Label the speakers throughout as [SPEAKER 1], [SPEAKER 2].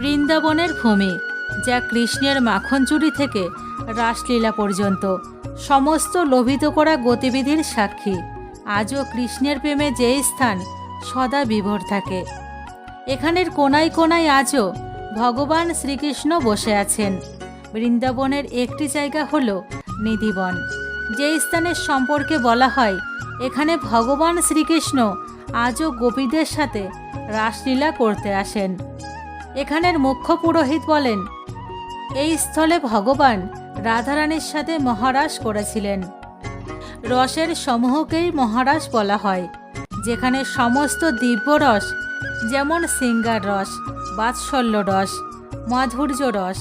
[SPEAKER 1] বৃন্দাবনের ভূমি, যা কৃষ্ণের মাখন চুরি থেকে রাসলীলা পর্যন্ত। সমস্ত লোভিত করা গতিবিধির সাক্ষী। আজও কৃষ্ণের প্রেমে যে স্থান সদা বিভোর থাকে। এখানের কোনায় কোনায় আজও ভগবান শ্রীকৃষ্ণ বসে আছেন। বৃন্দাবনের একটি জায়গা হল নিধিবন। যে স্থানের সম্পর্কে বলা হয়, এখানে ভগবান শ্রীকৃষ্ণ আজও গোপীদের সাথে রাসলীলা করতে আসেন। এখানের মুখ্য পুরোহিত বলেন, এই স্থলে ভগবান রাধারানীর সাথে মহারাস করেছিলেন। রসের সমূহকেই মহারাস বলা হয়, যেখানে সমস্ত দিব্য রস যেমন সিঙ্গার রস, বাৎসল্য রস, মাধুর্য রস,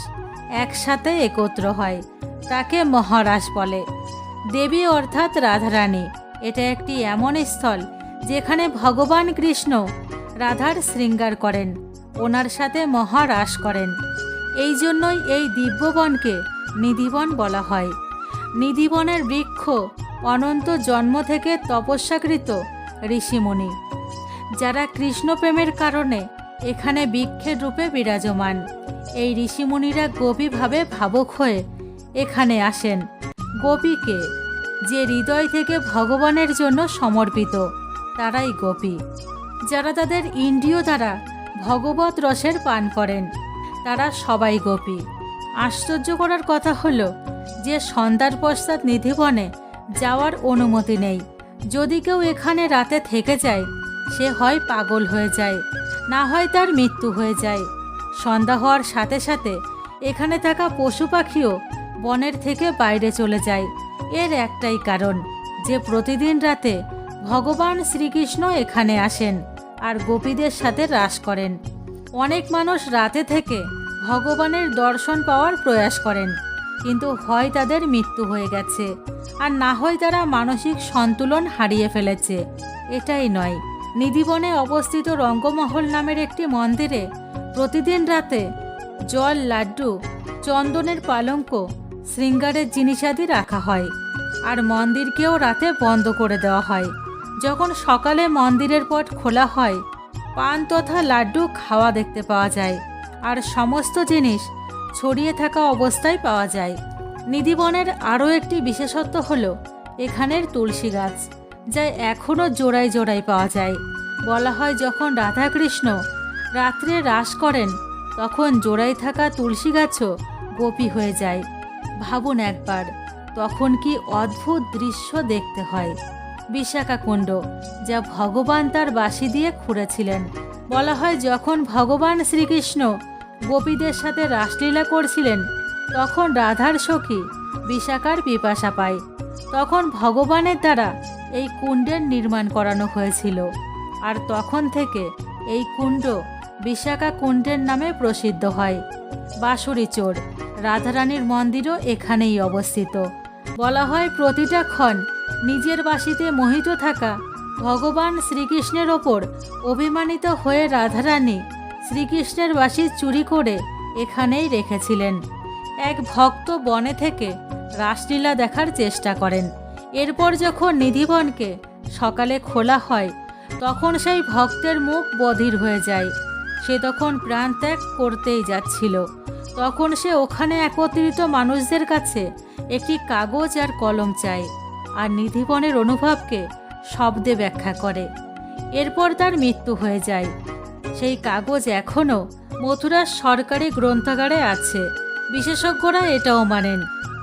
[SPEAKER 1] একসাথে একত্র হয়, তাকে মহারাস বলে। দেবী অর্থাৎ রাধারানী, এটা একটি এমন স্থল যেখানে ভগবান কৃষ্ণ রাধার শৃঙ্গার করেন। ওনার সাথে মহারাস করেন। এই জন্যই এই দিব্যবনকে নিধিবন বলা হয়। নিধিবনের বৃক্ষ অনন্ত জন্ম থেকে তপস্যাকৃত ঋষিমুনি, যারা কৃষ্ণপ্রেমের কারণে এখানে বৃক্ষের রূপে বিরাজমান। এই ঋষিমুনিরা গভীরভাবে ভাবুক হয়ে এখানে আসেন। গোপীকে যে হৃদয় থেকে ভগবানের জন্য সমর্পিত, তারাই গোপী, যারা তাদের ইন্দ্রিয় দ্বারা ভগবত রসের পান করেন। তারা সবাই গোপী। আশ্চর্য করার কথা হলো যে সন্ধ্যার পশ্চাৎ নিধিবনে যাওয়ার অনুমতি নেই। যদি কেউ এখানে রাতে থেকে যায়, সে হয় পাগল হয়ে যায়, না হয় তার মৃত্যু হয়ে যায়। সন্ধ্যা হওয়ার সাথে সাথে এখানে থাকা পশু পাখিও বনের থেকে বাইরে চলে যায়। এর একটাই কারণ যে প্রতিদিন রাতে ভগবান শ্রীকৃষ্ণ এখানে আসেন। আর গোপীদের সাথে রাস করেন। অনেক মানুষ রাতে থেকে ভগবানের দর্শন পাওয়ার প্রয়াস করেন, কিন্তু হয় তাদের মৃত্যু হয়ে গেছে, আর না হয় তারা মানসিক সন্তুলন হারিয়ে ফেলেছে। এটাই নয়, নিধিবনে অবস্থিত রঙ্গমহল নামের একটি মন্দিরে প্রতিদিন রাতে জল, লাড্ডু, চন্দনের পালঙ্ক, শৃঙ্গারের জিনিসাদি রাখা হয়, আর মন্দিরকেও রাতে বন্ধ করে দেওয়া হয়। যখন সকালে মন্দিরের পট খোলা হয়, পান তথা লাড্ডু খাওয়া দেখতে পাওয়া যায়। আর সমস্ত জিনিস ছড়িয়ে থাকা অবস্থায় পাওয়া যায়। নিধিবনের আরও একটি বিশেষত্ব হল, এখানের তুলসী গাছ, যা এখনও জোড়ায় জোড়ায় পাওয়া যায়। বলা হয় যখন রাধাকৃষ্ণ রাত্রে রাস করেন, তখন জোড়ায় থাকা তুলসী গাছও গোপী হয়ে যায়। ভাবুন একবার, তখন কি অদ্ভুত দৃশ্য দেখতে হয়। বিশাখা কুণ্ড যা ভগবান তার বাঁশি দিয়ে খুঁড়েছিলেন। বলা হয় যখন ভগবান শ্রীকৃষ্ণ গোপীদের সাথে রাসলীলা করছিলেন, তখন রাধার সখী বিশাখার পিপাসা পায়। তখন ভগবানের দ্বারা এই কুণ্ডের নির্মাণ করানো হয়েছিল। আর তখন থেকে এই কুণ্ড বিশাখা কুণ্ডের নামে প্রসিদ্ধ হয়। বাঁশুরি চোর, রাধারানীর মন্দিরও এখানেই অবস্থিত। বলা হয় প্রতিটা ক্ষণ নিজের বাসিতে মোহিত থাকা ভগবান শ্রীকৃষ্ণের ওপর অভিমানিত হয়ে রাধারানী শ্রীকৃষ্ণের বাসি চুরি করে এখানেই রেখেছিলেন। এক ভক্ত বনে থেকে রাসলীলা দেখার চেষ্টা করেন। এরপর যখন নিধিবনকে সকালে খোলা হয়, তখন সেই ভক্তের মুখ বধির হয়ে যায়। সে তখন প্রাণ ত্যাগ করতেই যাচ্ছিল। তখন সে ওখানে একত্রিত মানুষদের কাছে একটি কাগজ আর কলম চায়। আর নিধিবনের অনুভবকে শব্দে ব্যাখ্যা করে। এরপর তার মৃত্যু হয়ে যায়। সেই কাগজ এখনও মথুরার সরকারি গ্রন্থাগারে আছে। বিশেষজ্ঞরা এটাও মানেন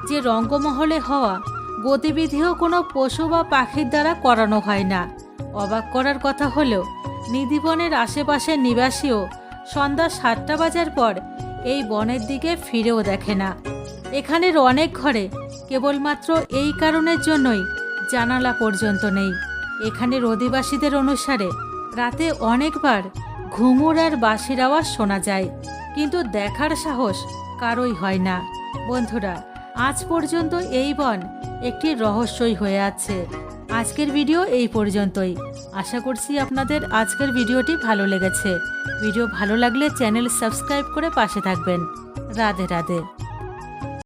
[SPEAKER 1] যে রঙ্গমহলে হওয়া গতিবিধিও কোনো পশু বা পাখির দ্বারা করানো হয় না। অবাক করার কথা হলেও নিধিবনের আশেপাশের নিবাসীও সন্ধ্যা সাতটা বাজার পর এই বনের দিকে ফিরেও দেখে না। এখানের অনেক ঘরে কেবলমাত্র এই কারণের জন্যই জানালা পর্যন্ত নেই। এখানের অধিবাসীদের অনুসারে রাতে অনেকবার ঘুঙুর আর বাঁশির আওয়াজ শোনা যায়, কিন্তু দেখার সাহস কারোই হয় না। বন্ধুরা, আজ পর্যন্ত এই বন একটি রহস্যই হয়ে আছে। আজকের ভিডিও এই পর্যন্তই। আশা করছি আপনাদের আজকের ভিডিওটি ভালো লেগেছে। ভিডিও ভালো লাগলে চ্যানেল সাবস্ক্রাইব করে পাশে থাকবেন। রাধে রাধে।